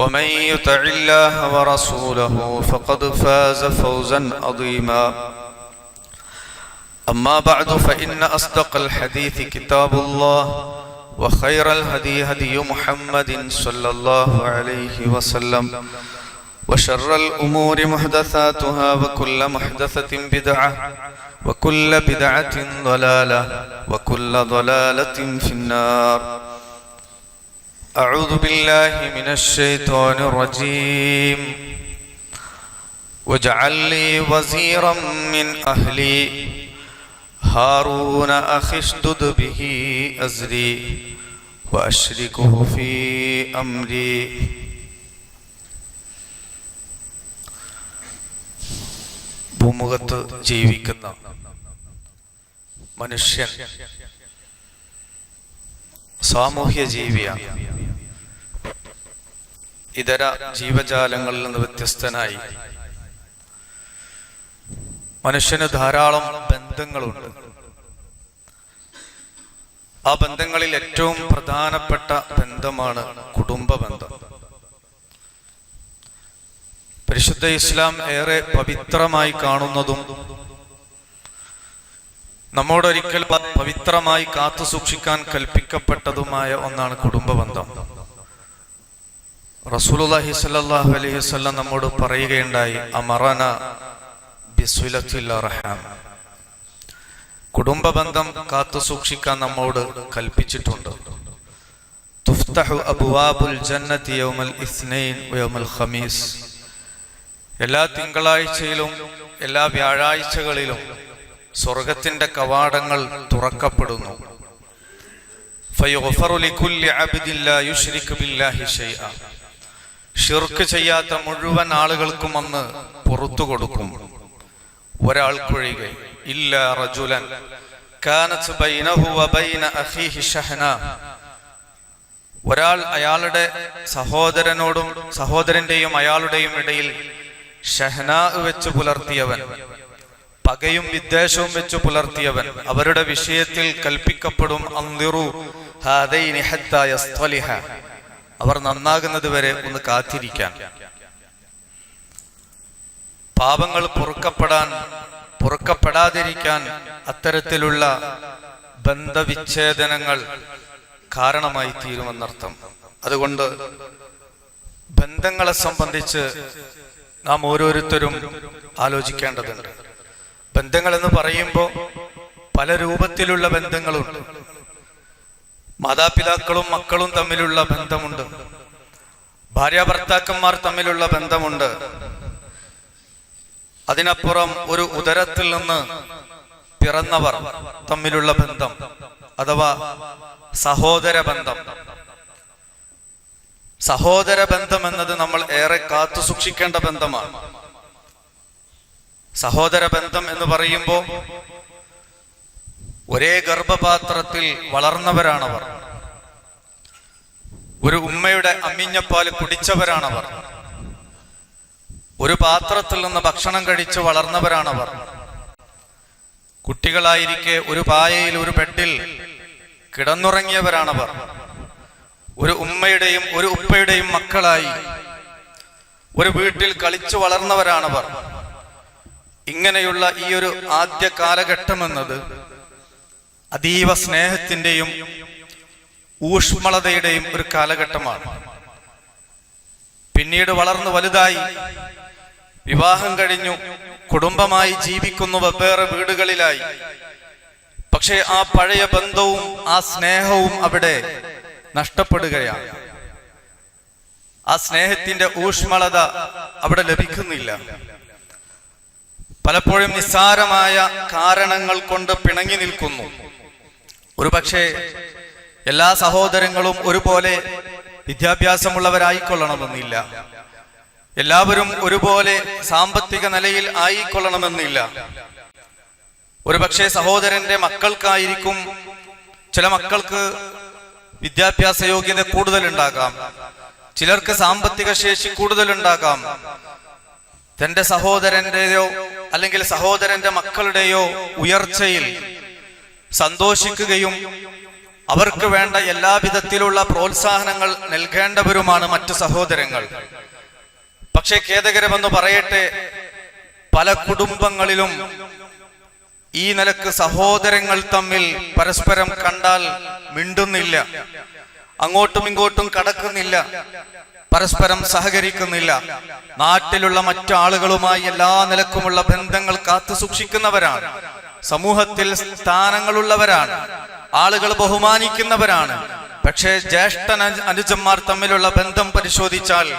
ومن يطع الله ورسوله فقد فاز فوزا عظيما. أما بعد فإن أصدق الحديث كتاب الله وخير الهدي هدي محمد صلى الله عليه وسلم وشر الأمور محدثاتها وكل محدثة بدعة وكل بدعة ضلالة وكل ضلالة في النار. أعوذ بالله من الشيطان الرجيم واجعل لي وزيرا من أهلي هارون أخي اشدد به أزري وأشركه في أمري ഭൂമുഖത്ത് ജീവിക്കുന്ന മനുഷ്യൻ സാമൂഹ്യ ജീവിയാണ് ഇതര ജീവജാലങ്ങളിൽ നിന്ന് വ്യത്യസ്തനായി. മനുഷ്യന് ധാരാളം ബന്ധങ്ങളുണ്ട്. ആ ബന്ധങ്ങളിൽ ഏറ്റവും പ്രധാനപ്പെട്ട ബന്ധമാണ് കുടുംബ ബന്ധം. പരിശുദ്ധ ഇസ്ലാം ഏറെ പവിത്രമായി കാണുന്നതും നമ്മോടൊരിക്കൽ പവിത്രമായി കാത്തു സൂക്ഷിക്കാൻ കൽപ്പിക്കപ്പെട്ടതുമായ ഒന്നാണ് കുടുംബ ബന്ധം. റസൂലുള്ളാഹി സ്വല്ലല്ലാഹു അലൈഹി വസല്ലം നമ്മോട് പറയുകയുണ്ടായി അമറന ബിസ്വിലത്തിൽ അർഹാം. കുടുംബ ബന്ധം കാത്തു സൂക്ഷിക്കാൻ നമ്മോട് കൽപ്പിച്ചിട്ടുണ്ട്. തുഫ്തഹു അബ്വാബുൽ ജന്നതി യൗമൽ ഇസ്നൈൻ യൗമൽ ഖമീസ്. എല്ലാ തിങ്കളാഴ്ചയിലും എല്ലാ വ്യാഴാഴ്ചകളിലും സ്വർഗത്തിന്റെ കവാടങ്ങൾ തുറക്കപ്പെടുന്നു. ഫയുഗ്ഫറു ലികുല്ലി അബ്ദിൻ ലാ യുശ്രികു ബില്ലാഹി ഷൈഅ ഷിർക്ക് ചെയ്യാത്ത മുഴുവൻ ആളുകൾക്കും അന്ന് പുറത്തു കൊടുക്കും. ഒരാൾക്കൊഴികെ ഇല്ല റജുലൻ ഒരാൾ അയാളുടെ സഹോദരനോടും സഹോദരന്റെയും അയാളുടെയും ഇടയിൽ ഷഹനാ വെച്ച് പുലർത്തിയവൻ പകയും വിദ്വേഷവും വെച്ച് പുലർത്തിയവൻ അവരുടെ വിഷയത്തിൽ കൽപ്പിക്കപ്പെടും അന്തിറു ഹാദൈനി ഹത്താ യസ്തലിഹ. അവർ നന്നാകുന്നത് വരെ ഒന്ന് കാത്തിരിക്കാൻ. പാപങ്ങൾ പൊറുക്കപ്പെടാൻ പൊറുക്കപ്പെടാതിരിക്കാൻ അത്തരത്തിലുള്ള ബന്ധവിച്ഛേദനങ്ങൾ കാരണമായി തീരുമെന്നർത്ഥം. അതുകൊണ്ട് ബന്ധങ്ങളെ സംബന്ധിച്ച് നാം ഓരോരുത്തരും ആലോചിക്കേണ്ടതുണ്ട്. ബന്ധങ്ങൾ എന്ന് പറയുമ്പോൾ പല രൂപത്തിലുള്ള ബന്ധങ്ങളുണ്ട്. മാതാപിതാക്കളും മക്കളും തമ്മിലുള്ള ബന്ധമുണ്ട്. ഭാര്യ ഭർത്താക്കന്മാർ തമ്മിലുള്ള ബന്ധമുണ്ട്. അതിനപ്പുറം ഒരു ഉദരത്തിൽ നിന്ന് പിറന്നവർ തമ്മിലുള്ള ബന്ധം അഥവാ സഹോദര ബന്ധം. സഹോദര ബന്ധം എന്നത് നമ്മൾ ഏറെ കാത്തു സൂക്ഷിക്കേണ്ട ബന്ധമാണ്. സഹോദര ബന്ധം എന്ന് പറയുമ്പോൾ ഒരേ ഗർഭപാത്രത്തിൽ വളർന്നവരാണവർ. ഒരു ഉമ്മയുടെ അമ്മിഞ്ഞപ്പാൽ കുടിച്ചവരാണവർ. ഒരു പാത്രത്തിൽ നിന്ന് ഭക്ഷണം കഴിച്ച് വളർന്നവരാണവർ. കുട്ടികളായിരിക്കെ ഒരു പായയിൽ ഒരു ബെഡിൽ കിടന്നുറങ്ങിയവരാണവർ. ഒരു ഉമ്മയുടെയും ഒരു ഉപ്പയുടെയും മക്കളായി ഒരു വീട്ടിൽ കളിച്ചു വളർന്നവരാണവർ. ഇങ്ങനെയുള്ള ഈ ഒരു ആദ്യ കാലഘട്ടം എന്നത് അതീവ സ്നേഹത്തിന്റെയും ഊഷ്മളതയുടെയും ഒരു കാലഘട്ടമാണ്. പിന്നീട് വളർന്നു വലുതായി വിവാഹം കഴിഞ്ഞു കുടുംബമായി ജീവിക്കുന്നു വെവ്വേറെ വീടുകളിലായി. പക്ഷേ ആ പഴയ ബന്ധവും ആ സ്നേഹവും അവിടെ നഷ്ടപ്പെടുകയാണ്. ആ സ്നേഹത്തിന്റെ ഊഷ്മളത അവിടെ ലഭിക്കുന്നില്ല. പലപ്പോഴും നിസ്സാരമായ കാരണങ്ങൾ കൊണ്ട് പിണങ്ങി നിൽക്കുന്നു. ഒരുപക്ഷെ എല്ലാ സഹോദരങ്ങളും ഒരുപോലെ വിദ്യാഭ്യാസമുള്ളവരായിക്കൊള്ളണമെന്നില്ല. എല്ലാവരും ഒരുപോലെ സാമ്പത്തിക നിലയിൽ ആയിക്കൊള്ളണമെന്നില്ല. ഒരുപക്ഷെ സഹോദരന്റെ മക്കൾക്കായിരിക്കും ചില മക്കൾക്ക് വിദ്യാഭ്യാസ യോഗ്യത കൂടുതലുണ്ടാകാം. ചിലർക്ക് സാമ്പത്തിക ശേഷി കൂടുതലുണ്ടാകാം. തന്റെ സഹോദരന്റെയോ അല്ലെങ്കിൽ സഹോദരന്റെ മക്കളുടെയോ ഉയർച്ചയിൽ സന്തോഷിക്കുകയും അവർക്ക് വേണ്ട എല്ലാവിധത്തിലുള്ള പ്രോത്സാഹനങ്ങൾ നൽകേണ്ടവരുമാണ് മറ്റു സഹോദരങ്ങൾ. പക്ഷേ ഖേദകരമെന്ന് പറയട്ടെ പല കുടുംബങ്ങളിലും ഈ നിലയ്ക്ക് സഹോദരങ്ങൾ തമ്മിൽ പരസ്പരം കണ്ടാൽ മിണ്ടുന്നില്ല അങ്ങോട്ടും ഇങ്ങോട്ടും കടക്കുന്നില്ല പരസ്പരം സഹകരിക്കുന്നില്ല. നാട്ടിലുള്ള മറ്റു ആളുകളുമായി എല്ലാ നിലക്കുമുള്ള ബന്ധങ്ങൾ കാത്തു സൂക്ഷിക്കുന്നവരാണ് സമൂഹത്തിൽ സ്ഥാനങ്ങളുള്ളവരാണ്. ആളുകൾ ബഹുമാനിക്കുന്നവരാണ്. പക്ഷേ ജ്യേഷ്ഠ അനുജന്മാർ തമ്മിലുള്ള ബന്ധം പരിശോധിച്ചാൽ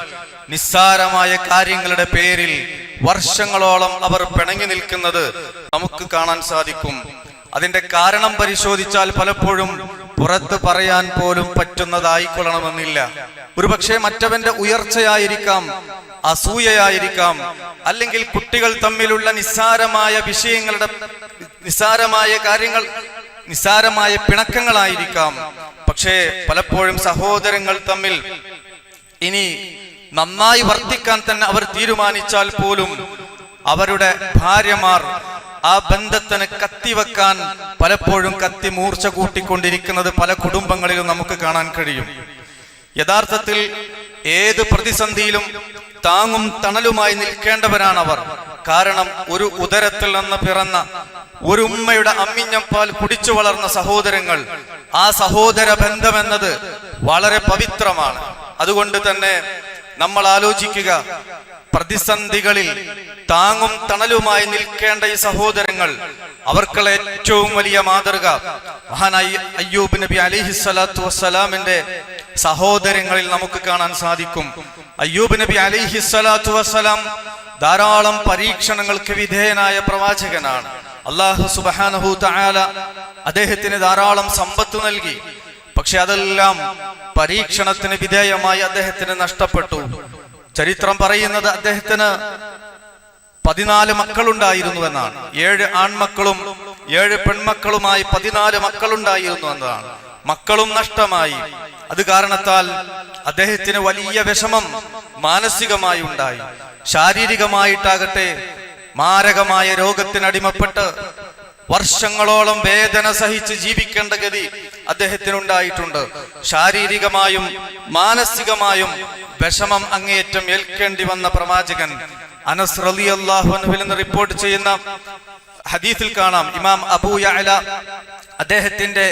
നിസ്സാരമായ കാര്യങ്ങളുടെ പേരിൽ വർഷങ്ങളോളം അവർ പിണങ്ങി നിൽക്കുന്നത് നമുക്ക് കാണാൻ സാധിക്കും. അതിന്റെ കാരണം പരിശോധിച്ചാൽ പലപ്പോഴും പുറത്ത് പറയാൻ പോലും പറ്റുന്നതായിക്കൊള്ളണമെന്നില്ല. ഒരുപക്ഷെ മറ്റവന്റെ ഉയർച്ചയായിരിക്കാം അസൂയയായിരിക്കാം അല്ലെങ്കിൽ കുട്ടികൾ തമ്മിലുള്ള നിസ്സാരമായ വിഷയങ്ങളുടെ നിസ്സാരമായ കാര്യങ്ങൾ നിസ്സാരമായ പിണക്കങ്ങളായിരിക്കാം. പക്ഷേ പലപ്പോഴും സഹോദരങ്ങൾ തമ്മിൽ ഇനി നന്നായി വർത്തിക്കാൻ തന്നെ അവർ തീരുമാനിച്ചാൽ പോലും അവരുടെ ഭാര്യമാർ ആ ബന്ധത്തിന് കത്തിവെക്കാൻ പലപ്പോഴും കത്തി മൂർച്ച കൂട്ടിക്കൊണ്ടിരിക്കുന്നത് പല കുടുംബങ്ങളിലും നമുക്ക് കാണാൻ കഴിയും. യഥാർത്ഥത്തിൽ ഏത് പ്രതിസന്ധിയിലും താങ്ങും തണലുമായി നിൽക്കേണ്ടവരാണ് അവർ കാരണം ഒരു ഉദരത്തിൽ നിന്ന് പിറന്ന ഒരു ഉമ്മയുടെ അമ്മിഞ്ഞപ്പാൽ കുടിച്ചു വളർന്ന സഹോദരങ്ങൾ ആ സഹോദര ബന്ധമെന്നത് വളരെ പവിത്രമാണ്. അതുകൊണ്ട് തന്നെ നമ്മൾ ആലോചിക്കുക പ്രതിസന്ധികളിൽ താങ്ങും തണലുമായി നിൽക്കേണ്ട ഈ സഹോദരങ്ങൾ അവർക്കുള്ള ഏറ്റവും വലിയ മാതൃക മഹാനായി അയ്യൂബ് നബി അലിഹിസ്ലാത്തു വസ്സലാമിന്റെ സഹോദരങ്ങളിൽ നമുക്ക് കാണാൻ സാധിക്കും. അയ്യൂബ് നബി അലിഹി സ്വലാത്തു വസ്സലാം ധാരാളം പരീക്ഷണങ്ങൾക്ക് വിധേയനായ പ്രവാചകനാണ്. അള്ളാഹു സുബാനഹു തആല അദ്ദേഹത്തിന് ധാരാളം സമ്പത്ത് നൽകി. പക്ഷെ അതെല്ലാം പരീക്ഷണത്തിന് വിധേയമായി അദ്ദേഹത്തിന് നഷ്ടപ്പെട്ടു. ചരിത്രം പറയുന്നത് അദ്ദേഹത്തിന് പതിനാല് മക്കളുണ്ടായിരുന്നു എന്നാണ്. ഏഴ് ആൺമക്കളും ഏഴ് പെൺമക്കളുമായി പതിനാല് മക്കളുണ്ടായിരുന്നു എന്നതാണ്. മക്കളും നഷ്ടമായി. അത് കാരണത്താൽ അദ്ദേഹത്തിന് വലിയ വിഷമം മാനസികമായി ഉണ്ടായി. ശാരീരികമായിട്ടാകട്ടെ മാരകമായ രോഗത്തിനടിമപ്പെട്ട് വർഷങ്ങളോളം വേദന സഹിച്ച് ജീവിക്കേണ്ട ഗതി അദ്ദേഹത്തിനുണ്ടായിട്ടുണ്ട്. ശാരീരികമായും മാനസികമായും വിഷമം അങ്ങേയറ്റം ഏൽക്കേണ്ടി വന്ന പ്രവാചകൻ അനസ് റലി അള്ളാഹുവിൽ നിന്ന് റിപ്പോർട്ട് ചെയ്യുന്ന ഹദീസിൽ കാണാം. ഇമാം അബൂ യഅല അദ്ദേഹത്തിന്റെ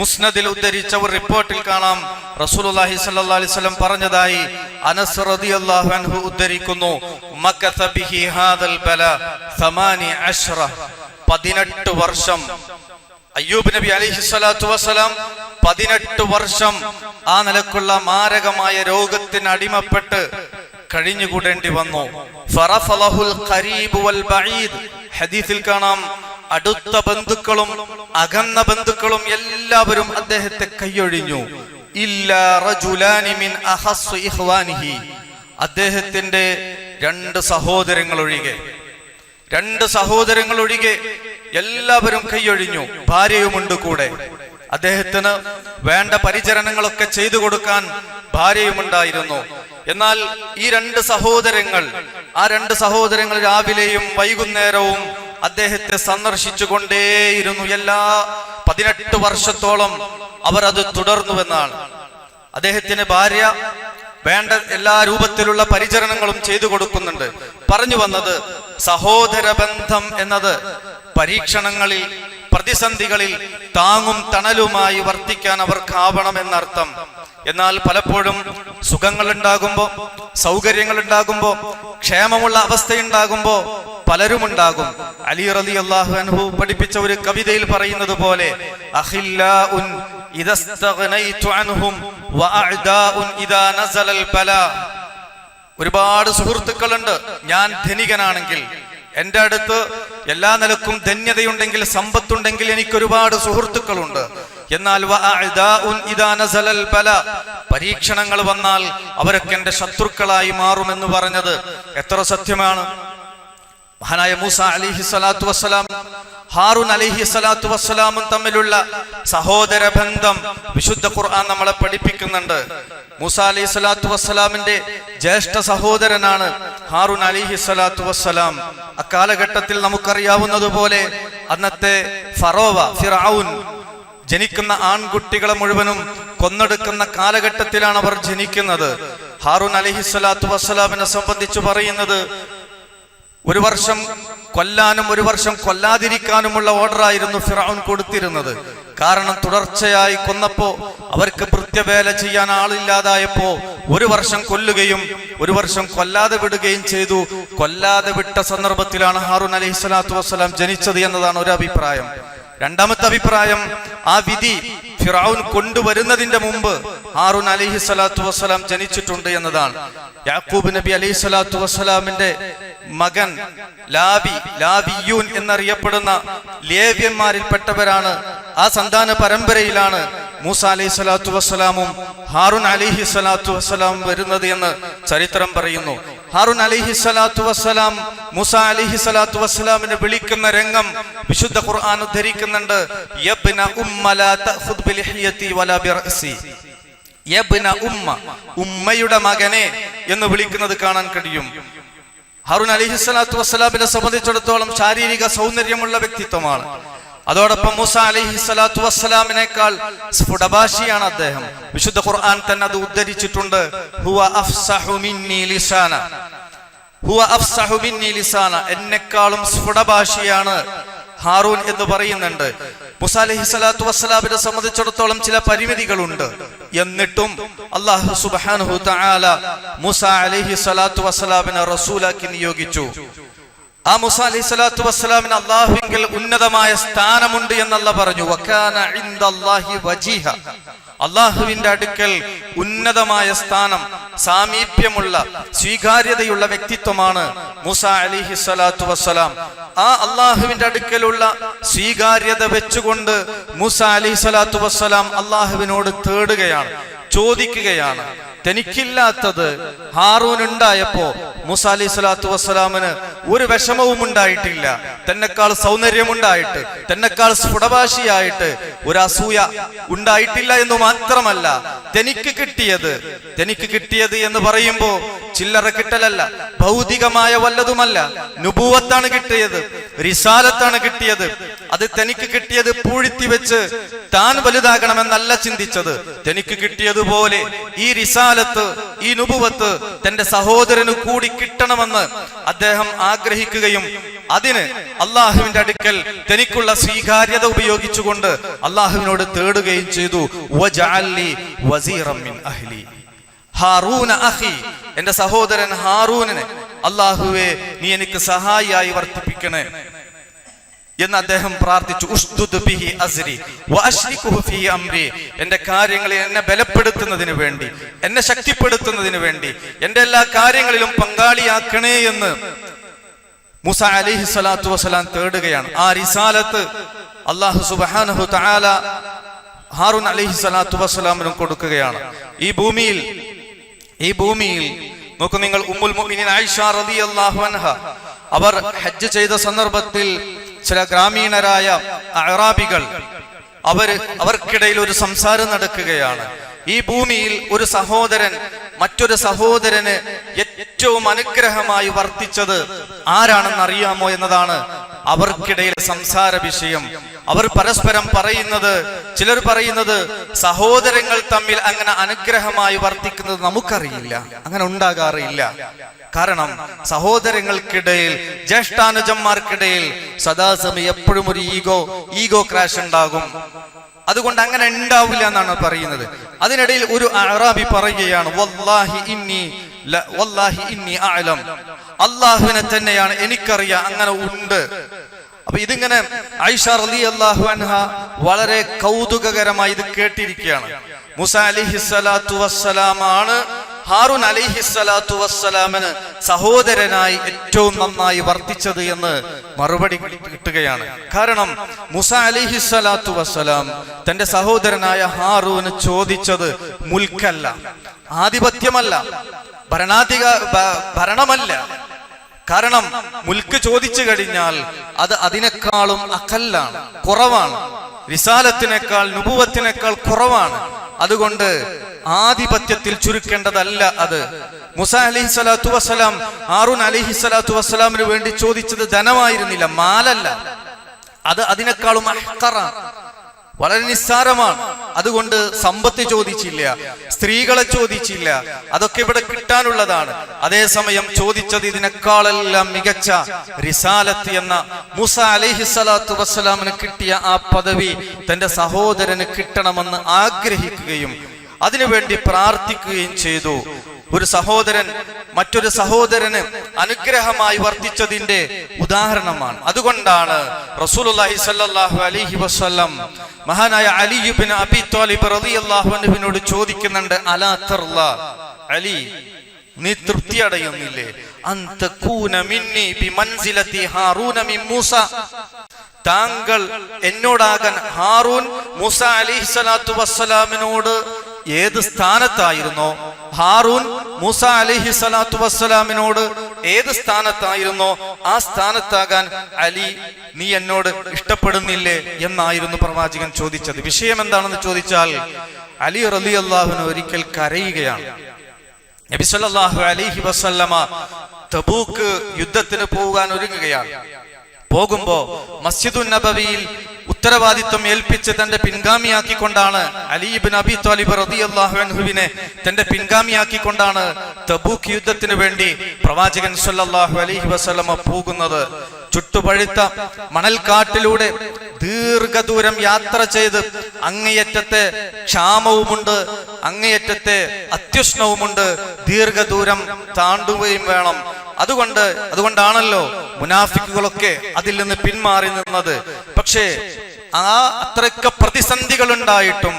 മുസ്നദിൽ ഉദ്ധരിച്ച ഒരു റിപ്പോർട്ടിൽ കാണാം. റസൂലുള്ളാഹി സ്വല്ലല്ലാഹി അലൈഹി വസല്ലം പറഞ്ഞതായി അനസ് റളിയല്ലാഹു അൻഹു ഉദ്ധരിക്കുന്നു. മക്കസ ബിഹി ഹാദൽ ബല 18 പതിനെട്ട് വർഷം. അയ്യൂബ് നബി അലൈഹി സ്വലാത്തു വസ്സലാം പതിനെട്ട് വർഷം ആ നിലക്കുള്ള മാരകമായ രോഗത്തിന് അടിമപ്പെട്ട് കഴിഞ്ഞുകൂടേണ്ടി വന്നു. ഫറഫലഹുൽ വൽ ബഈദ്. ഹദീസിൽ കാണാം അടുത്ത ബന്ധുക്കളും അകന്ന ബന്ധുക്കളും എല്ലാവരും അദ്ദേഹത്തെ കൈയൊഴിഞ്ഞു. അദ്ദേഹത്തിന്റെ രണ്ട് സഹോദരങ്ങൾ ഒഴികെ രണ്ട് സഹോദരങ്ങൾ ഒഴികെ എല്ലാവരും കൈയൊഴിഞ്ഞു. ഭാര്യയുമുണ്ട് കൂടെ. അദ്ദേഹത്തിന് വേണ്ട പരിചരണങ്ങളൊക്കെ ചെയ്തു കൊടുക്കാൻ ഭാര്യയുമുണ്ടായിരുന്നു. എന്നാൽ ഈ രണ്ട് സഹോദരങ്ങൾ ആ രണ്ട് സഹോദരങ്ങൾ രാവിലെയും വൈകുന്നേരവും അദ്ദേഹത്തെ സന്ദർശിച്ചുകൊണ്ടേയിരുന്നു. എല്ലാ പതിനെട്ട് വർഷത്തോളം അവർ അത് തുടർന്നുവെന്നാണ്. അദ്ദേഹത്തിന് ഭാര്യ വേണ്ട എല്ലാ രൂപത്തിലുള്ള പരിചരണങ്ങളും ചെയ്തു കൊടുക്കുന്നുണ്ട്. പറഞ്ഞു വന്നത് സഹോദര ബന്ധം എന്നത് പരീക്ഷണങ്ങളിൽ പ്രതിസന്ധികളിൽ താങ്ങും തണലുമായി വർത്തിക്കാൻ അവർക്കാവണം എന്നർത്ഥം. എന്നാൽ പലപ്പോഴും സുഖങ്ങൾ ഉണ്ടാകുമ്പോ സൗകര്യങ്ങൾ ഉണ്ടാകുമ്പോ ക്ഷേമമുള്ള അവസ്ഥയുണ്ടാകുമ്പോൾ പലരും ഉണ്ടാകും അലി റലി അള്ളാഹു അൻഹു പഠിപ്പിച്ച ഒരു കവിതയിൽ പറയുന്നത് പോലെ ഒരുപാട് സുഹൃത്തുക്കളുണ്ട്. ഞാൻ ധനികനാണെങ്കിൽ എന്റെ അടുത്ത് എല്ലാ നിലക്കും ധന്യതയുണ്ടെങ്കിൽ സമ്പത്തുണ്ടെങ്കിൽ എനിക്ക് ഒരുപാട് സുഹൃത്തുക്കളുണ്ട്. എന്നാൽ പരീക്ഷണങ്ങൾ വന്നാൽ അവരൊക്കെ എന്റെ ശത്രുക്കളായി മാറുമെന്ന് പറഞ്ഞത് എത്ര സത്യമാണ്? മഹാനായ മൂസ അലിഹി സ്വലാത്തു വസ്സലാം ഹാറൂൻ അലിഹി സ്വലാത്തു വസ്സലാമും തമ്മിലുള്ള സഹോദര ബന്ധം വിശുദ്ധ ഖുർആൻ നമ്മളെ പഠിപ്പിക്കുന്നുണ്ട്. മൂസ അലൈഹി സ്വലാത്തു വസ്സലാമിന്റെ ജ്യേഷ്ഠ സഹോദരനാണ് ഹാറൂൻ അലിഹി സ്വലാത്തു വസ്സലാം. അക്കാലഘട്ടത്തിൽ നമുക്കറിയാവുന്നതുപോലെ അന്നത്തെ ഫറോവ ഫിറൌൻ ജനിക്കുന്ന ആൺകുട്ടികളെ മുഴുവനും കൊന്നെടുക്കുന്ന കാലഘട്ടത്തിലാണ് അവർ ജനിക്കുന്നത്. ഹാറൂൻ അലിഹി സ്വലാത്തു വസ്സലാമിനെ സംബന്ധിച്ച് പറയുന്നത് ഒരു വർഷം കൊല്ലാനും ഒരു വർഷം കൊല്ലാതിരിക്കാനുമുള്ള ഓർഡറായിരുന്നു ഫിറൌൻ കൊടുത്തിരുന്നത്. കാരണം തുടർച്ചയായി കൊന്നപ്പോ അവർക്ക് കൃത്യവേല ചെയ്യാൻ ആളില്ലാതായപ്പോ ഒരു വർഷം കൊല്ലുകയും ഒരു വർഷം കൊല്ലാതെ വിടുകയും ചെയ്തു. കൊല്ലാതെ വിട്ട സന്ദർഭത്തിലാണ് ഹാറൂൻ അലൈഹി സ്വലാത്തു വസ്സലാം ജനിച്ചത് എന്നതാണ് ഒരു അഭിപ്രായം. രണ്ടാമത്തെ അഭിപ്രായം ആ വിധി ഫിറാവുൻ കൊണ്ടുവരുന്നതിന്റെ മുമ്പ് ഹാറൂൻ അലഹി സ്വലാത്തു വസ്സലാം ജനിച്ചിട്ടുണ്ട് എന്നതാണ്. യാക്കൂബ് നബി അലൈഹി സ്വലാത്തു വസ്സലാമിന്റെ മകൻ ലാബി ലാബിയൂൻ എന്നറിയപ്പെടുന്ന ലേവ്യന്മാരിൽപ്പെട്ടവരാണ്. ആ സന്താന പരമ്പരയിലാണ് മൂസ അലൈഹി സ്വലാത്തു വസ്സലാമും ഹാറൂൻ അലിഹി സ്വലാത്തു വസ്സലാമും വരുന്നത് എന്ന് ചരിത്രം പറയുന്നു. ഹാറൂൻ അലിഹി സ്വലാത്തു വസ്സലാം മുസ അലിഹി സ്വലാത്തു വസ്സലാമിനെ വിളിക്കുന്ന രംഗം വിശുദ്ധ ഖുർആൻ ഉദ്ധരിക്കുന്നുണ്ട്. ഉമ്മ ഉമ്മയുടെ മകനെ എന്ന് വിളിക്കുന്നത് കാണാൻ കഴിയും. ഹാറൂൻ അലിഹി സ്വലാത്തു വസ്സലാമിനെ സംബന്ധിച്ചിടത്തോളം ശാരീരിക സൗന്ദര്യമുള്ള വ്യക്തിത്വമാണ്. അതോടൊപ്പം മൂസ അലിഹി സ്വലാത്തു വസ്സലാമിനേക്കാൾ സ്ഫുടഭാഷിയാണ് അദ്ദേഹം. വിശുദ്ധ ഖുർആൻ തന്നെ അത് ഉദ്ധരിച്ചിട്ടുണ്ട്. ഹുവ അഫ്സഹു ലിസാന. ഹുവ അഫ്സഹു ലിസാന. എന്നെക്കാളും സ്ഫുടഭാഷിയാണ് ഹാറൂൻ എന്ന് പറയുന്നുണ്ട്. മുസ അലഹി സ്വലാത്തു വസ്സലാമിനെ സംബന്ധിച്ചിടത്തോളം ചില പരിമിതികളുണ്ട്. എന്നിട്ടും അള്ളാഹു സുബാനുഹു തആല മുസ അലഹി സ്വലാത്തു വസ്സലാമിനെ റസൂലാക്കി നിയോഗിച്ചു. ആ മുസ അലൈഹി സ്വലാത്തു വസ്സലാമിന് അള്ളാഹുവിൽ ഉന്നതമായ സ്ഥാനമുണ്ട് എന്നല്ല പറഞ്ഞു. വജീഹ. അള്ളാഹുവിന്റെ അടുക്കൽ ഉന്നതമായ സ്ഥാനം സാമീപ്യമുള്ള സ്വീകാര്യതയുള്ള വ്യക്തിത്വമാണ് മുസ അലിഹി സ്വലാത്തു വസ്സലാം. ആ അള്ളാഹുവിന്റെ അടുക്കലുള്ള സ്വീകാര്യത വെച്ചുകൊണ്ട് മുസ അലി സ്വലാത്തു വസ്സലാം അള്ളാഹുവിനോട് തേടുകയാണ്. ചോദിക്കുകയാണ്. തനിക്കില്ലാത്തത് ഹാറൂൻ ഉണ്ടായപ്പോ മൂസ അലി സ്വലാത്തു വസ്സലാമിന് ഒരു വിഷമവും ഉണ്ടായിട്ടില്ല. തന്നെക്കാൾ സൗന്ദര്യമുണ്ടായിട്ട് തന്നെക്കാൾ സ്ഫുടഭാഷിയായിട്ട് ഒരു അസൂയ ഉണ്ടായിട്ടില്ല എന്ന് മാത്രമല്ല തനിക്ക് കിട്ടിയത് തനിക്ക് കിട്ടിയത് എന്ന് പറയുമ്പോ ചില്ലറ കിട്ടലല്ല ഭൗതികമായ വല്ലതുമല്ല. നുപൂവത്താണ് കിട്ടിയത് റിസാലത്താണ് കിട്ടിയത്. അത് തനിക്ക് കിട്ടിയത് പൂഴ്ത്തി വെച്ച് താൻ വലുതാകണമെന്നല്ല ചിന്തിച്ചത്. തനിക്ക് കിട്ടിയതുപോലെ ഈ റിസാലത്ത് ഈ നുപുവത്ത് തന്റെ സഹോദരന് കൂടി കിട്ടണമെന്ന് അദ്ദേഹം ആഗ്രഹിക്കുകയും അതിന് അള്ളാഹുവിന്റെ അടുക്കൽ തനിക്കുള്ള സ്വീകാര്യത ഉപയോഗിച്ചുകൊണ്ട് അള്ളാഹുവിനോട് തേടുകയും ചെയ്തു. ഹാറൂന അഹി എന്റെ സഹോദരൻ ഹാറൂനെ അള്ളാഹുവെ നീ എനിക്ക് സഹായിയായി വർദ്ധിപ്പിക്കണേ എന്ന് അദ്ദേഹം പ്രാർത്ഥിച്ചു എന്റെ കാര്യങ്ങളിൽ എന്നെ ബലപ്പെടുത്തുന്നതിന് വേണ്ടി എന്നെ ശക്തിപ്പെടുത്തുന്നതിന് വേണ്ടി എന്റെ എല്ലാ കാര്യങ്ങളിലും പങ്കാളിയാക്കണേ എന്ന് മുസ അലിഹി സ്വലാത്തു വസ്സലാം തേടുകയാണ്. ആ റിസാലത്ത് അള്ളാഹു സുബാനഹു തആല ഹാറൂൻ അലിഹി സ്വലാത്തു വസ്സലാമിനും കൊടുക്കുകയാണ്. ഈ ഭൂമിയിൽ ഈ ഭൂമിയിൽ നോക്കൂ നിങ്ങൾ ഉമ്മുൽ ആയിഷ റളിയല്ലാഹു അൻഹ അവർ ഹജ്ജ് ചെയ്ത സന്ദർഭത്തിൽ ചില ഗ്രാമീണരായ അറാബികൾ അവർ അവർക്കിടയിൽ ഒരു സംസാരം നടക്കുകയാണ്. ഈ ഭൂമിയിൽ ഒരു സഹോദരൻ മറ്റൊരു സഹോദരന് ഏറ്റവും അനുഗ്രഹമായി വർത്തിച്ചത് ആരാണെന്ന് അറിയാമോ എന്നതാണ് അവർക്കിടയിലെ സംസാര വിഷയം. അവർ പരസ്പരം പറയുന്നത് ചിലർ പറയുന്നത് സഹോദരങ്ങൾ തമ്മിൽ അങ്ങനെ അനുഗ്രഹമായി വർത്തിക്കുന്നത് നമുക്കറിയില്ല അങ്ങനെ ഉണ്ടാകാറില്ല. കാരണം സഹോദരങ്ങൾക്കിടയിൽ ജ്യേഷ്ഠാനുജന്മാർക്കിടയിൽ സദാസമയം എപ്പോഴും ഒരു ഈഗോ ഈഗോ ക്രാഷ് ഉണ്ടാകും. അതുകൊണ്ട് അങ്ങനെ ഉണ്ടാവില്ല എന്നാണ് പറയുന്നത്. അതിനിടയിൽ ഒരു അറാബി പറയുകയാണ് വല്ലാഹി ഇന്നി വല്ലാഹി ഇന്നി അള്ളാഹുവിനെ തന്നെയാണ് എനിക്കറിയാം അങ്ങനെ ഉണ്ട്. അപ്പൊ ഇതിങ്ങനെ ഐഷ അലി അള്ളാഹു അൻഹ വളരെ കൗതുകകരമായി ഇത് കേട്ടിരിക്കുകയാണ്. മുസ അലിഹി സ്വലാത്തു വസ്സലാമാണ് ഹാറൂൻ അലിഹി സ്വലാത്തു വസ്സലാമിന് സഹോദരനായി ഏറ്റവും നന്നായി വർത്തിച്ചത് എന്ന് മറുപടി കിട്ടുകയാണ്. കാരണം മുസ അലിഹി സ്വലാത്തു വസ്സലാം തന്റെ സഹോദരനായ ഹാറൂന് ചോദിച്ചത് മുൽക്കല്ല ആധിപത്യമല്ല ഭരണാധിക ഭരണമല്ല. കാരണം മുൽക്ക് ചോദിച്ചു കഴിഞ്ഞാൽ അത് അതിനേക്കാളും അക്കല്ലാണ് കുറവാണ്. വിശാലത്തിനേക്കാൾ നുപുവത്തിനേക്കാൾ കുറവാണ്. അതുകൊണ്ട് ആധിപത്യത്തിൽ ചുരുക്കേണ്ടതല്ല അത്. മുസ അലഹി സ്വലാത്തു വസ്സലാം ആറുൻ അലഹി സ്വലാത്തു വസ്സലാമിന് വേണ്ടി ചോദിച്ചത് ധനമായിരുന്നില്ല മാലല്ല. അത് അതിനേക്കാളും അഹ്കറാണ്. വളരെ നിസ്സാരമാണ്. അതുകൊണ്ട് സമ്പത്ത് ചോദിച്ചില്ല സ്ത്രീകളെ ചോദിച്ചില്ല. അതൊക്കെ ഇവിടെ കിട്ടാനുള്ളതാണ്. അതേസമയം ചോദിച്ചത് ഇതിനേക്കാളെല്ലാം മികച്ച റിസാലത്ത് എന്ന മുസ അലിഹി സ്വലാത്തു വസ്സലാമിന് കിട്ടിയ ആ പദവി തന്റെ സഹോദരന് കിട്ടണമെന്ന് ആഗ്രഹിക്കുകയും അതിനുവേണ്ടി പ്രാർത്ഥിക്കുകയും ചെയ്തു. ഒരു സഹോദരൻ മറ്റൊരു സഹോദരന് അനുഗ്രഹമായി വർത്തിച്ചതിന്റെ ഉദാഹരണമാണ്. അതുകൊണ്ടാണ് റസൂലുള്ളാഹി സ്വല്ലല്ലാഹു അലൈഹി വസല്ലം മഹാനായ അലി ഇബ്നു അബി ത്വാലിബ് റളിയല്ലാഹു അൻഹുവിനോട് ചോദിക്കുന്നുണ്ട് അലി നീ തൃപ്തി അടയുന്നില്ലേ? താങ്കൾ എന്നോടാകാൻ ഹാറൂൻ മൂസ അലിഹി സ്വലാത്തു വസ്സലാമിനോട് ഏത് സ്ഥാനത്തായിരുന്നോ? ഹാറൂൻ മൂസ അലിഹി സ്വലാത്തു വസ്സലാമിനോട് ഏത് സ്ഥാനത്തായിരുന്നോ? ആ സ്ഥാനത്താകാൻ അലി നീ എന്നോട് ഇഷ്ടപ്പെടുന്നില്ലേ എന്നായിരുന്നു പ്രവാചകൻ ചോദിച്ചത്. വിഷയം എന്താണെന്ന് ചോദിച്ചാൽ അലി റലി അള്ളാഹുവിന് ഒരിക്കൽ കരയുകയാണ്. നബി സല്ലല്ലാഹു അലൈഹി വസല്ലമ തബൂക്ക് യുദ്ധത്തിന് പോകാൻ ഒരുങ്ങുകയാണ്. പോകുമ്പോ മസ്ജിദുൻ നബവിയിൽ ഉത്തരവാദിത്വം ഏൽപ്പിച്ച് തന്റെ പിൻഗാമിയാക്കിക്കൊണ്ടാണ് അലിബിൻ അബി താലിബ് റളിയല്ലാഹു അൻഹുവിനെ തന്റെ പിൻഗാമിയാക്കിക്കൊണ്ടാണ് തബൂക്ക് യുദ്ധത്തിന് വേണ്ടി പ്രവാചകൻ സല്ലല്ലാഹു അലൈഹി വസല്ലമ പോകുന്നത്. ചുട്ടുപഴുത്ത മണൽക്കാട്ടിലൂടെ ദീർഘദൂരം യാത്ര ചെയ്ത് അങ്ങേയറ്റത്തെ ക്ഷാമവുമുണ്ട് അങ്ങേയറ്റത്തെ അത്യുഷ്ണവുമുണ്ട്. ദീർഘദൂരം താണ്ടുകയും വേണം. അതുകൊണ്ട് അതുകൊണ്ടാണല്ലോ മുനാഫിക്കുകളൊക്കെ അതിൽ നിന്ന് പിന്മാറി നിന്നത്. പക്ഷേ ആ അത്രയ്ക്ക് പ്രതിസന്ധികൾ ഉണ്ടായിട്ടും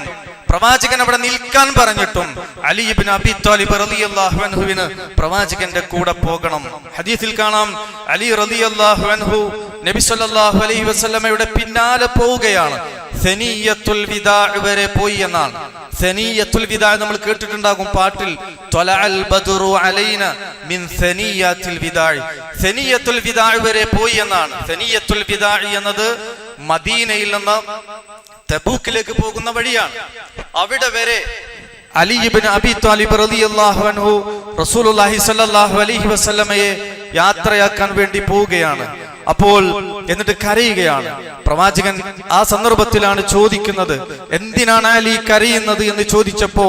പ്രവാചകൻ അവിടെ നിൽക്കാൻ പറഞ്ഞിട്ടും അലിബിൻ അബി താലിബ് റളിയല്ലാഹു അള്ളാഹുവിന് പ്രവാചകന്റെ കൂടെ പോകണം. ഹദീസിൽ കാണാം അലി റളിയല്ലാഹു അൻഹു നബി സല്ലാഹു അലൈഹി വസല്ലമയുടെ പിന്നാലെ പോവുകയാണ്. സനിയത്തുൽ വിദാ വരെ പോയി എന്നാണ്. സനിയത്തുൽ വിദാ നമ്മൾ കേട്ടിട്ടുണ്ടാകും പാട്ടിൽ. ത്വലഅൽ ബദറു അലൈന മിൻ സനിയത്തുൽ വിദാ. സനിയത്തുൽ വിദാ വരെ പോയി എന്നാണ്. സനിയത്തുൽ വിദാ എന്നത് മദീനയിൽ നിന്ന് തബൂക്കിലേക്ക് പോകുന്ന വഴിയാണ്. അവിടെ വരെ അലൈഹി വസല്ലമയെ യാത്രയാക്കാൻ വേണ്ടി പോവുകയാണ്. അപ്പോൾ എന്നിട്ട് കരയുകയാണ്. പ്രവാചകൻ ആ സന്ദർഭത്തിലാണ് ചോദിക്കുന്നത് എന്തിനാണ് അലി കരയുന്നത് എന്ന് ചോദിച്ചപ്പോ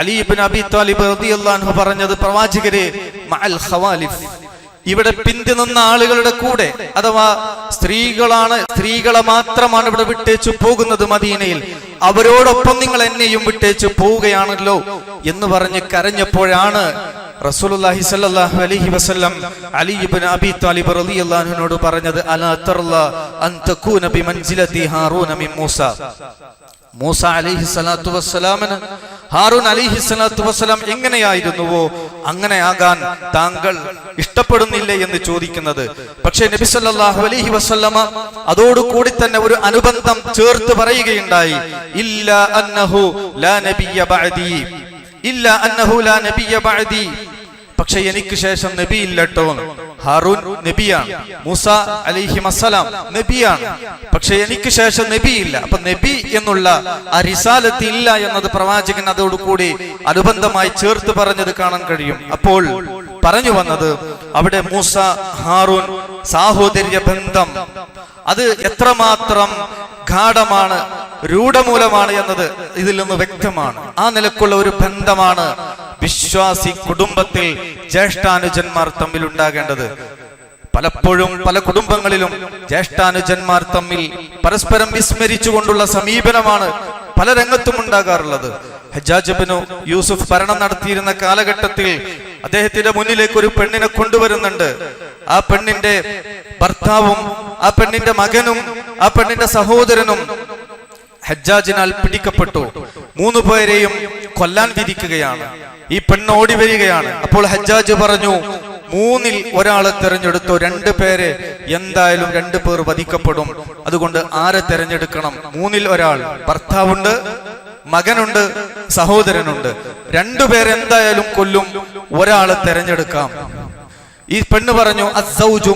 അലി ഇബ്നു അബി താലിബ് റളിയല്ലാഹു അൻഹു പറഞ്ഞത് പ്രവാചകരെ മഅൽ ഖവാലിഫ്. ഇവിടെ പിന്തി ആളുകളുടെ കൂടെ അഥവാ സ്ത്രീകളാണ് സ്ത്രീകളെ മാത്രമാണ് ഇവിടെ വിട്ടേച്ചു പോകുന്നത് മദീനയിൽ. അവരോടൊപ്പം നിങ്ങൾ എന്നെയും വിട്ടേച്ചു പോവുകയാണല്ലോ എന്ന് പറഞ്ഞ് കരഞ്ഞപ്പോഴാണ് റസൂലുള്ളാഹി സ്വല്ലല്ലാഹു അലൈഹി വസല്ലം അലി ഇബ്നു അബീ ത്വാലിബ് റളിയല്ലാഹു അൻഹുനോട് പറഞ്ഞത് അലാ തർല അൻ തകൂന ബിമൻസിലതി ഹാറൂന മിൻ മൂസ. മൂസ അലൈഹി സ്വലാത്തു വസ്സലാമിന് ഹാറൂൻ അലൈഹി സ്വലാത്തു വസ്സലാം എങ്ങനെയായിരുന്നുവോ അങ്ങനെയാകാൻ താങ്കൾ ഇഷ്ടപ്പെടുന്നില്ലേ എന്ന് ചോദിക്കുന്നത്. പക്ഷേ നബി അലഹി അലൈഹി വസല്ലമ അതോടുകൂടി തന്നെ ഒരു അനുബന്ധം ചേർത്ത് പറയുകയുണ്ടായി. ഇല്ല അന്നഹു ലാ നബിയ ബഅദി. ഇല്ല അന്നഹു ലാ നബിയ ബഅദി. പക്ഷെ എനിക്ക് ശേഷം നബി ഇല്ലട്ടോ ഹാറൂൻ നബിയാണ്. മൂസ അലിഹി മസലാം നബിയാണ്. പക്ഷെ എനിക്ക് ശേഷം നബി ഇല്ല അപ്പൊ നബി എന്നുള്ള ആ റിസാലത്ത് ഇല്ല എന്നത് പ്രവാചകൻ അതോടുകൂടി അനുബന്ധമായി ചേർത്ത് പറഞ്ഞത് കാണാൻ കഴിയും. അപ്പോൾ പറഞ്ഞു വന്നത് അവിടെ മൂസ ഹാറൂൻ സാഹോദര്യ ബന്ധം അത് എത്രമാത്രം ഗാഠമാണ് രൂഢമൂലമാണ് എന്നത് ഇതിൽ നിന്ന് വ്യക്തമാണ്. ആ നിലക്കുള്ള ഒരു ബന്ധമാണ് വിശ്വാസി കുടുംബത്തിൽ ജ്യേഷ്ഠാനുജന്മാർ തമ്മിൽ ഉണ്ടാകേണ്ടത് പലപ്പോഴും പല കുടുംബങ്ങളിലും ജ്യേഷ്ഠാനുജന്മാർ തമ്മിൽ പരസ്പരം വിസ്മരിച്ചുകൊണ്ടുള്ള സമീപനമാണ് പല രംഗത്തും ഉണ്ടാകാറുള്ളത്. ഹജാജബിനു യൂസുഫ് ഭരണം നടത്തിയിരുന്ന കാലഘട്ടത്തിൽ അദ്ദേഹത്തിന്റെ മുന്നിലേക്ക് ഒരു പെണ്ണിനെ കൊണ്ടുവരുന്നുണ്ട്. ആ പെണ്ണിന്റെ ഭർത്താവും ആ പെണ്ണിന്റെ മകനും ആ പെണ്ണിന്റെ സഹോദരനും ഹജ്ജാജിനാൽ പിടിക്കപ്പെട്ടു. മൂന്നു പേരെയും കൊല്ലാൻ വിധിക്കുകയാണ്. ഈ പെണ്ണ് ഓടി വരികയാണ്. അപ്പോൾ ഹജ്ജാജ് പറഞ്ഞു മൂന്നിൽ ഒരാളെ തെരഞ്ഞെടുത്തു രണ്ട് പേരെ എന്തായാലും രണ്ടു പേർ വധിക്കപ്പെടും. അതുകൊണ്ട് ആരെ തെരഞ്ഞെടുക്കണം? മൂന്നിൽ ഒരാൾ. ഭർത്താവുണ്ട് മകനുണ്ട് സഹോദരനുണ്ട്. രണ്ടുപേരെന്തായാലും കൊല്ലും. ഒരാളെ തെരഞ്ഞെടുക്കാം. ഈ പെണ്ണ് പറഞ്ഞു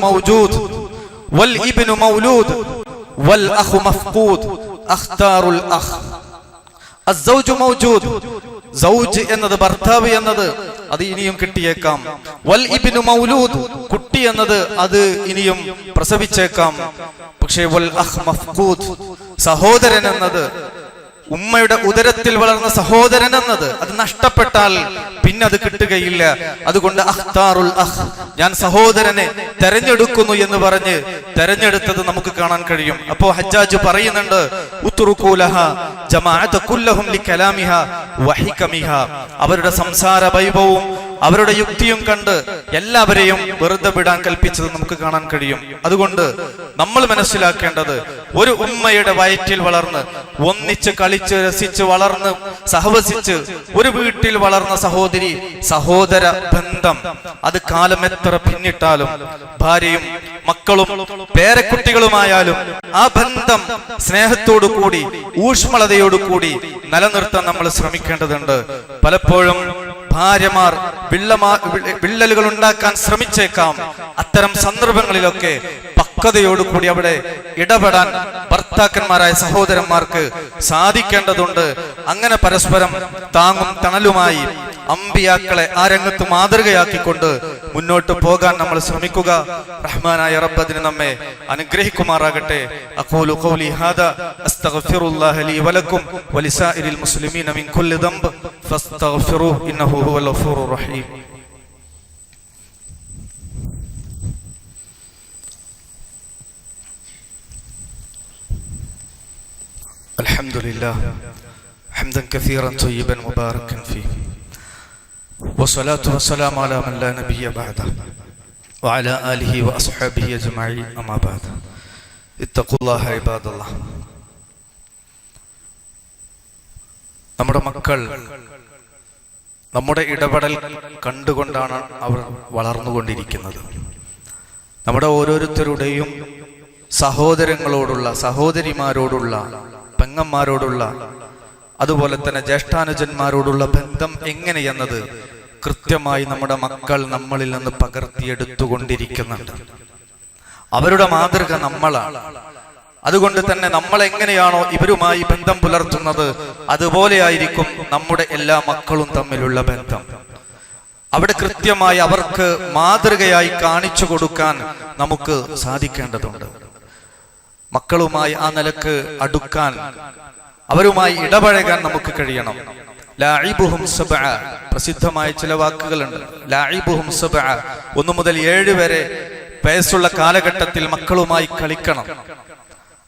മൗജൂദ് വൽ ഇബ്നു മൗലൂദ് വൽ അഖു മഫ്ഖൂദ് അഖ്താറുൽ അഖ്. അസ്സൗജു മൗജൂദ് സൗജ് എന്നത് ഭർത്താവ് എന്നത് അത് ഇനിയും കിട്ടിയേക്കാം. വൽ ഇബ്നു മൗലൂദ് കുട്ടി എന്നത് അത് ഇനിയും പ്രസവിച്ചേക്കാം. പക്ഷേ വൽ അഖ് മഫ്ഖൂദ് സഹോദരൻ എന്നത് ഉമ്മയുടെ ഉദരത്തിൽ വളർന്ന സഹോദരൻ എന്നത് അത് നഷ്ടപ്പെട്ടാൽ പിന്നെ അത് കിട്ടുകയില്ല. അതുകൊണ്ട് അഖ്താറുൽ അഹ് ഞാൻ സഹോദരനെ തെരഞ്ഞെടുക്കുന്നു എന്ന് പറഞ്ഞ് തെരഞ്ഞെടുത്തത് നമുക്ക് കാണാൻ കഴിയും. അപ്പോ ഹജ്ജാജ് പറയുന്നുണ്ട് അവരുടെ സംസാര വൈഭവവും അവരുടെ യുക്തിയും കണ്ട് എല്ലാവരെയും വെറുതെ വിടാൻ കൽപ്പിച്ചത് നമുക്ക് കാണാൻ കഴിയും. അതുകൊണ്ട് നമ്മൾ മനസ്സിലാക്കേണ്ടത് ഒരു ഉമ്മയുടെ വയറ്റിൽ വളർന്ന് ഒന്നിച്ച് കളിച്ച് രസിച്ച് വളർന്ന് സഹവസിച്ച് ഒരു വീട്ടിൽ വളർന്ന സഹോദരി സഹോദര ബന്ധം. അത് കാലം എത്ര പിന്നിട്ടാലും ഭാര്യയും മക്കളും പേരക്കുട്ടികളുമായാലും ആ ബന്ധം സ്നേഹത്തോടു കൂടി ഊഷ്മളതയോടു കൂടി നിലനിർത്താൻ നമ്മൾ ശ്രമിക്കേണ്ടതുണ്ട്. പലപ്പോഴും ഭാര്യമാർ വിള്ളമാ വിള്ള- വിള്ളലുകൾ ഉണ്ടാക്കാൻ ശ്രമിച്ചേക്കാം. അത്തരം സന്ദർഭങ്ങളിലൊക്കെ പക്വതയോടുകൂടി അവിടെ ഇടപെടാൻ ഭർത്താക്കന്മാരായ സഹോദരന്മാർക്ക് സാധിക്കേണ്ടതുണ്ട്. അങ്ങനെ പരസ്പരം താങ്ങും തണലുമായി അമ്പിയാക്കളെ ആ രംഗത്ത് മാതൃകയാക്കിക്കൊണ്ട് മുന്നോട്ട് പോകാൻ നമ്മൾ ശ്രമിക്കുക റഹ്മാനായ റബ്ബ് അതിന് നമ്മെ അനുഗ്രഹിക്കുമാറാകട്ടെ അഖൂലു ഖൗലി ഹാദാ അസ്തഗ്ഫിറുല്ലാഹ ലീ വലക്കും വലിസാഇരിൽ മുസ്ലിമീന മിൻ കുല്ലി ദംബ് ഫസ്തഗ്ഫിറുഹു ഇന്നഹു ഹുവൽ ഗഫൂറുർ റഹീം الحمد لله حمدا كثيرا طيبا مباركا فيه والصلاة والسلام على من لا نبي بعده وعلى آله وأصحابه أجمعين أما بعد اتقوا الله عباد الله നമ്മുടെ മക്കൾ നമ്മുടെ ഇടപെടൽ കണ്ടുകൊണ്ടാണ് അവർ വളർന്നുകൊണ്ടിരിക്കുന്നത് നമ്മുടെ ഓരോരുത്തരുടെയും സഹോദരങ്ങളോടുള്ള സഹോദരിമാരോടുള്ള പെങ്ങന്മാരോടുള്ള അതുപോലെ തന്നെ ജ്യേഷ്ഠാനുജന്മാരോടുള്ള ബന്ധം എങ്ങനെയെന്നത് കൃത്യമായി നമ്മുടെ മക്കൾ നമ്മളിൽ നിന്ന് പകർത്തിയെടുത്തുകൊണ്ടിരിക്കുന്നുണ്ട്. അവരുടെ മാതൃക നമ്മളാണ്. അതുകൊണ്ട് തന്നെ നമ്മൾ എങ്ങനെയാണോ ഇവരുമായി ബന്ധം പുലർത്തുന്നത് അതുപോലെയായിരിക്കും നമ്മുടെ എല്ലാ മക്കളും തമ്മിലുള്ള ബന്ധം. അവിടെ കൃത്യമായി അവർക്ക് മാതൃകയായി കാണിച്ചു കൊടുക്കാൻ നമുക്ക് സാധിക്കേണ്ടതുണ്ട്. മക്കളുമായി ആ നിലയ്ക്ക് അടുക്കാൻ അവരുമായി ഇടപഴകാൻ നമുക്ക് കഴിയണം. ലാഇബുഹും സബഅ. പ്രസിദ്ധമായ ചില വാക്കുകളുണ്ട്. ലാഇബുഹും സബഅ. ഒന്നു മുതൽ ഏഴ് വരെ വയസ്സുള്ള കാലഘട്ടത്തിൽ മക്കളുമായി കളിക്കണം.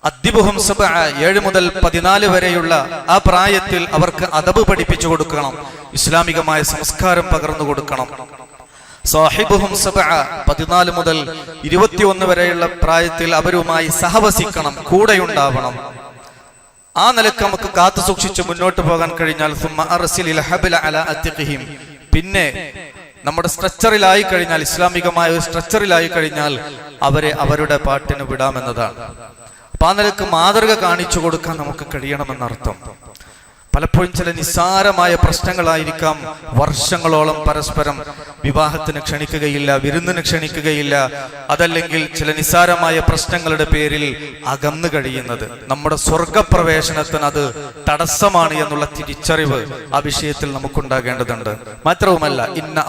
അദ്ദിബുഹും സബഅ ഏഴ് മുതൽ പതിനാല് വരെയുള്ള ആ പ്രായത്തിൽ അവർക്ക് അദബ് പഠിപ്പിച്ചു കൊടുക്കണം. ഇസ്ലാമികമായ സംസ്കാരം പകർന്നു കൊടുക്കണം. സാഹിബുഹും സബഅ പതിനാല് മുതൽ ഇരുപത്തിയൊന്ന് വരെയുള്ള പ്രായത്തിൽ അവരുമായി സഹവസിക്കണം. കൂടെയുണ്ടാവണം. ആ നിലയ്ക്ക് നമുക്ക് കാത്തു സൂക്ഷിച്ച് മുന്നോട്ട് പോകാൻ കഴിഞ്ഞാൽ. പിന്നെ നമ്മുടെ സ്ട്രക്ചറിലായി കഴിഞ്ഞാൽ ഇസ്ലാമികമായ ഒരു സ്ട്രക്ചറിലായി കഴിഞ്ഞാൽ അവരെ അവരുടെ പാട്ടിന് വിടാമെന്നതാണ് അപ്പൊ ആ നിലയ്ക്ക് മാതൃക കാണിച്ചു കൊടുക്കാൻ നമുക്ക് കഴിയണമെന്നർത്ഥം പലപ്പോഴും ചില നിസ്സാരമായ പ്രശ്നങ്ങളായിരിക്കാം. വർഷങ്ങളോളം പരസ്പരം വിവാഹത്തിന് ക്ഷണിക്കുകയില്ല വിരുന്നിന് ക്ഷണിക്കുകയില്ല. അതല്ലെങ്കിൽ ചില നിസ്സാരമായ പ്രശ്നങ്ങളുടെ പേരിൽ അകന്നു കഴിയുന്നത്. നമ്മുടെ സ്വർഗപ്രവേശനത്തിന് അത് തടസ്സമാണ് എന്നുള്ള തിരിച്ചറിവ് ആ വിഷയത്തിൽ നമുക്കുണ്ടാകേണ്ടതുണ്ട്. മാത്രവുമല്ല ഇന്ന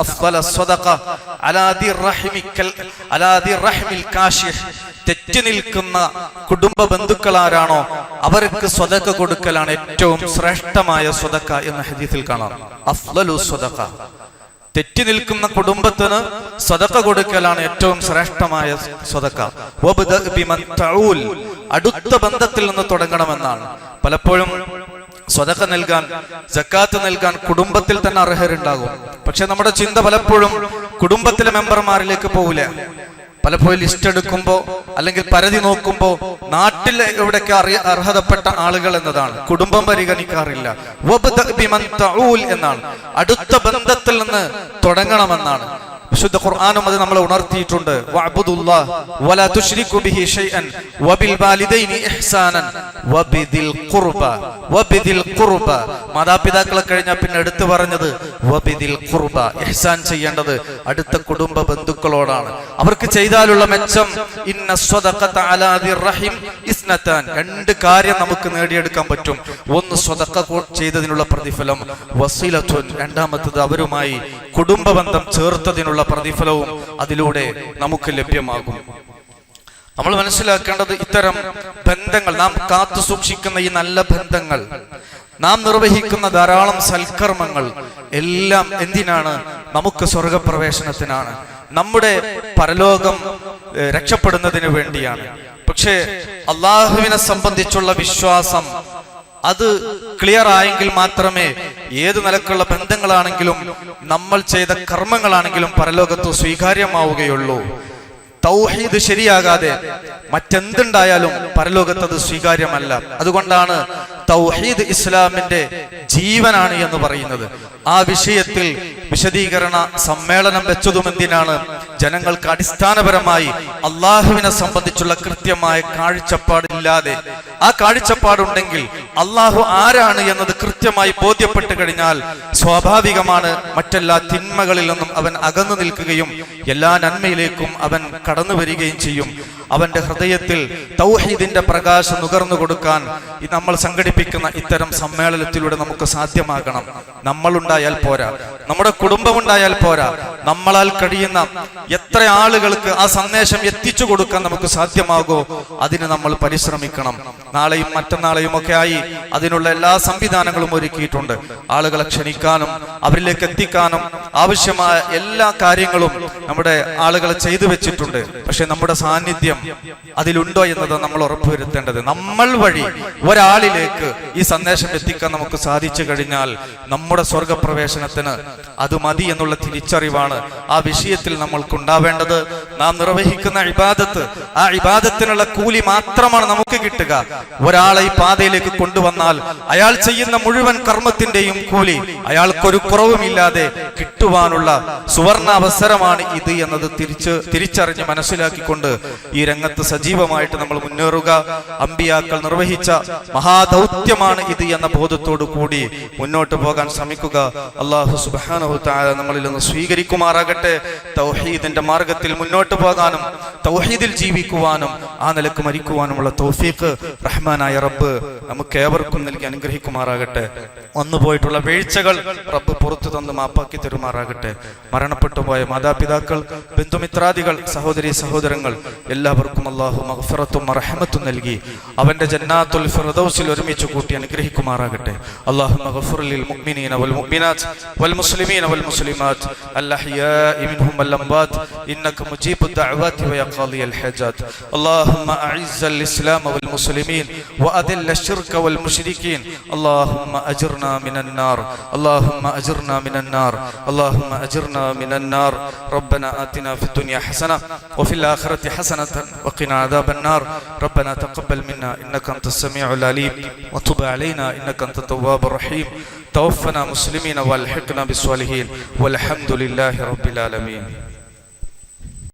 തെറ്റി നിൽക്കുന്ന കുടുംബ ബന്ധുക്കളാരാണോ അവർക്ക് സ്വതക്ക കൊടുക്കലാണ് ഏറ്റവും ശ്രേഷ്ഠമായ സ്വതക്ക എന്ന ഹദീസിൽ കാണാം. അഫ്ലലു സ്വതക്ക. തെറ്റി നിൽക്കുന്ന കുടുംബത്തിന് സ്വതക്ക കൊടുക്കലാണ് ഏറ്റവും ശ്രേഷ്ഠമായ സ്വതക്ക. അടുത്ത ബന്ധത്തിൽ നിന്ന് തുടങ്ങണമെന്നാണ്. പലപ്പോഴും സ്വതക്ക നൽകാൻ ജക്കാത്ത് നൽകാൻ കുടുംബത്തിൽ തന്നെ അർഹരുണ്ടാകും. പക്ഷെ നമ്മുടെ ചിന്ത പലപ്പോഴും കുടുംബത്തിലെ മെമ്പർമാരിലേക്ക് പോകില്ല പലപ്പോഴും ലിസ്റ്റ് എടുക്കുമ്പോൾ അല്ലെങ്കിൽ പരതി നോക്കുമ്പോൾ നാട്ടിൽ എവിടേക്ക് അറിയ അർഹതപ്പെട്ട ആളുകൾ എന്നതാണ്. കുടുംബം പരിഗണിക്കാറില്ല. എന്നാണ്. അടുത്ത ബന്ധത്തിൽ നിന്ന് തുടങ്ങണമെന്നാണ്. വിശുദ്ധ ഖുർആാനും അത് നമ്മളെ ഉണർത്തിയിട്ടുണ്ട്. മാതാപിതാക്കളെ കഴിഞ്ഞ പിന്നെ എടുത്തു പറഞ്ഞത് ഇഹ്സാൻ ചെയ്യേണ്ടത് അടുത്ത കുടുംബ ബന്ധുക്കളോടാണ്. അവർക്ക് ചെയ്താലുള്ള മെച്ചം ഇന്ന റഹിം രണ്ട് കാര്യം നമുക്ക് നേടിയെടുക്കാൻ പറ്റും. ഒന്ന് സ്വതക്ക ചെയ്തതിനുള്ള പ്രതിഫലം വസീലത്തുൻ. രണ്ടാമത്തത് അവരുമായി കുടുംബ ബന്ധം ചേർത്തതിനുള്ള പ്രതിഫലവും അതിലൂടെ നമുക്ക് ലഭ്യമാകും. നമ്മൾ മനസ്സിലാക്കേണ്ടത് ഇത്തരം ബന്ധങ്ങൾ നാം കാത്തു സൂക്ഷിക്കുന്ന ഈ നല്ല ബന്ധങ്ങൾ നാം നിർവഹിക്കുന്ന ധാരാളം സൽക്കർമ്മങ്ങൾ എല്ലാം എന്തിനാണ്? നമുക്ക് സ്വർഗപ്രവേശനത്തിനാണ്. നമ്മുടെ പരലോകം രക്ഷപ്പെടുന്നതിന് വേണ്ടിയാണ്. പക്ഷേ അള്ളാഹുവിനെ സംബന്ധിച്ചുള്ള വിശ്വാസം അത് ക്ലിയർ ആയെങ്കിൽ മാത്രമേ ഏത് നിലക്കുള്ള ബന്ധങ്ങളാണെങ്കിലും നമ്മൾ ചെയ്ത കർമ്മങ്ങളാണെങ്കിലും പരലോകത്ത് സ്വീകാര്യമാവുകയുള്ളൂ. തൗഹീദ് ശരിയാകാതെ മറ്റെന്തുണ്ടായാലും പരലോകത്ത് അത് സ്വീകാര്യമല്ല. അതുകൊണ്ടാണ് തൗഹീദ് ഇസ്ലാമിന്റെ ജീവനാണ് എന്ന് പറയുന്നത്. ആ വിഷയത്തിൽ വിശദീകരണ സമ്മേളനം വെച്ചതും എന്തിനാണ്? ജനങ്ങൾക്ക് അടിസ്ഥാനപരമായി അള്ളാഹുവിനെ സംബന്ധിച്ചുള്ള കൃത്യമായ കാഴ്ചപ്പാടില്ലാതെ. ആ കാഴ്ചപ്പാടുണ്ടെങ്കിൽ അള്ളാഹു ആരാണ് എന്നത് കൃത്യമായി ബോധ്യപ്പെട്ടു കഴിഞ്ഞാൽ സ്വാഭാവികമാണ് മറ്റെല്ലാ തിന്മകളിൽ നിന്നും അവൻ അകന്നു നിൽക്കുകയും എല്ലാ നന്മയിലേക്കും അവൻ കടന്നു വരികയും ചെയ്യും. അവന്റെ ഹൃദയത്തിൽ തൗഹീദിന്റെ പ്രകാശം നുകർന്നു കൊടുക്കാൻ നമ്മൾ നമ്മൾ സംഘടിപ്പിക്കുന്ന ഇത്തരം സമ്മേളനത്തിലൂടെ നമുക്ക് സാധ്യമാകണം. നമ്മളുണ്ടായാൽ പോരാ. നമ്മുടെ കുടുംബമുണ്ടായാൽ പോരാ. നമ്മളാൽ കഴിയുന്ന എത്ര ആളുകൾക്ക് ആ സന്ദേശം എത്തിച്ചു കൊടുക്കാൻ നമുക്ക് സാധ്യമാകോ അതിന് നമ്മൾ പരിശ്രമിക്കണം. നാളെയും മറ്റന്നാളെയും ഒക്കെ ആയി അതിനുള്ള എല്ലാ സംവിധാനങ്ങളും ഒരുക്കിയിട്ടുണ്ട്. ആളുകളെ ക്ഷണിക്കാനും അവരിലേക്ക് എത്തിക്കാനും ആവശ്യമായ എല്ലാ കാര്യങ്ങളും നമ്മുടെ ആളുകൾ ചെയ്തു വെച്ചിട്ടുണ്ട്. പക്ഷെ നമ്മുടെ സാന്നിധ്യം അതിലുണ്ടോ എന്നത് നമ്മൾ ഉറപ്പുവരുത്തേണ്ടത്. നമ്മൾ വഴി ഒരാളിലേക്ക് ഈ സന്ദേശം എത്തിക്കാൻ നമുക്ക് സാധിച്ചു കഴിഞ്ഞാൽ നമ്മുടെ സ്വർഗപ്രവേശനത്തിന് അത് മതി എന്നുള്ള തിരിച്ചറിവാണ് ആ വിഷയത്തിൽ നമ്മൾക്കുണ്ടാവേണ്ടത്. നാം നിർവഹിക്കുന്ന ഇബാദത്ത് ആ ഇബാദത്തിനുള്ള കൂലി മാത്രമാണ് നമുക്ക് കിട്ടുക. ഒരാളെ ഈ പാതയിലേക്ക് കൊണ്ടുവന്നാൽ അയാൾ ചെയ്യുന്ന മുഴുവൻ കർമ്മത്തിന്റെയും കൂലി അയാൾക്കൊരു കുറവുമില്ലാതെ കിട്ടുവാനുള്ള സുവർണ അവസരമാണ് ഇത് എന്നത് തിരിച്ച് തിരിച്ചറിഞ്ഞ് മനസ്സിലാക്കിക്കൊണ്ട് ഈ രംഗത്ത് സജീവമായിട്ട് നമ്മൾ മുന്നേറുക. അമ്പിയാക്കൾ നിർവഹിച്ച മഹാദൗത്യമാണ് ഇത് എന്ന ബോധത്തോടു കൂടി മുന്നോട്ട് പോകാൻ ശ്രമിക്കുക. അള്ളാഹു സുബാനഹു നമ്മളിൽ നിന്ന് സ്വീകരിക്കുമാറാകട്ടെ. തൗഹീദിന്റെ മാർഗത്തിൽ മുന്നോട്ട് പോകാനും തൗഹീദിൽ ജീവിക്കുവാനും ആ നിലയ്ക്ക് മരിക്കുവാനുമുള്ള തൗഫീഖ് റഹ്മാനായ റബ്ബ് നമുക്ക് ഏവർക്കും നൽകി അനുഗ്രഹിക്കുമാറാകട്ടെ. വന്നുപോയിട്ടുള്ള വീഴ്ചകൾ റബ്ബ് പുറത്തു തന്ന് മാപ്പാക്കി തരുമാറാകട്ടെ. മരണപ്പെട്ടു പോയ മാതാപിതാക്കൾ ബന്ധുമിത്രാദികൾ സഹോദരി സഹോദരങ്ങൾ എല്ലാവർക്കും അള്ളാഹു മഗ്ഫിറത്തും റഹ്മത്തും നൽകി. അവന്റെ ജന്നാത്തുൽ ഫിറദൌസിൽ ഒരുമിച്ച് കൂട്ടി അനുഗ്രഹിക്കുമാറാകട്ടെ അള്ളാഹു മഗ്ഫിർ ലിൽ മുഅ്മിനീന വൽ മുഅ്മിനാത്ത് വൽ മുസ്ലിമീന വൽ മുസ്ലിമാത്ത് الأحياء منهم والأموات إنك مجيب الدعوات ويا قاضي الحاجات اللهم أعز الإسلام والمسلمين وأذل الشرك والمشركين اللهم أجرنا من النار اللهم أجرنا من النار اللهم أجرنا من النار ربنا آتنا في الدنيا حسنة وفي الآخرة حسنة وقنا عذاب النار ربنا تقبل منا إنك أنت السميع العليم وتب علينا إنك أنت التواب الرحيم. توفنا مسلمين والحقنا بالصالحين. والحمد لله رب العالمين.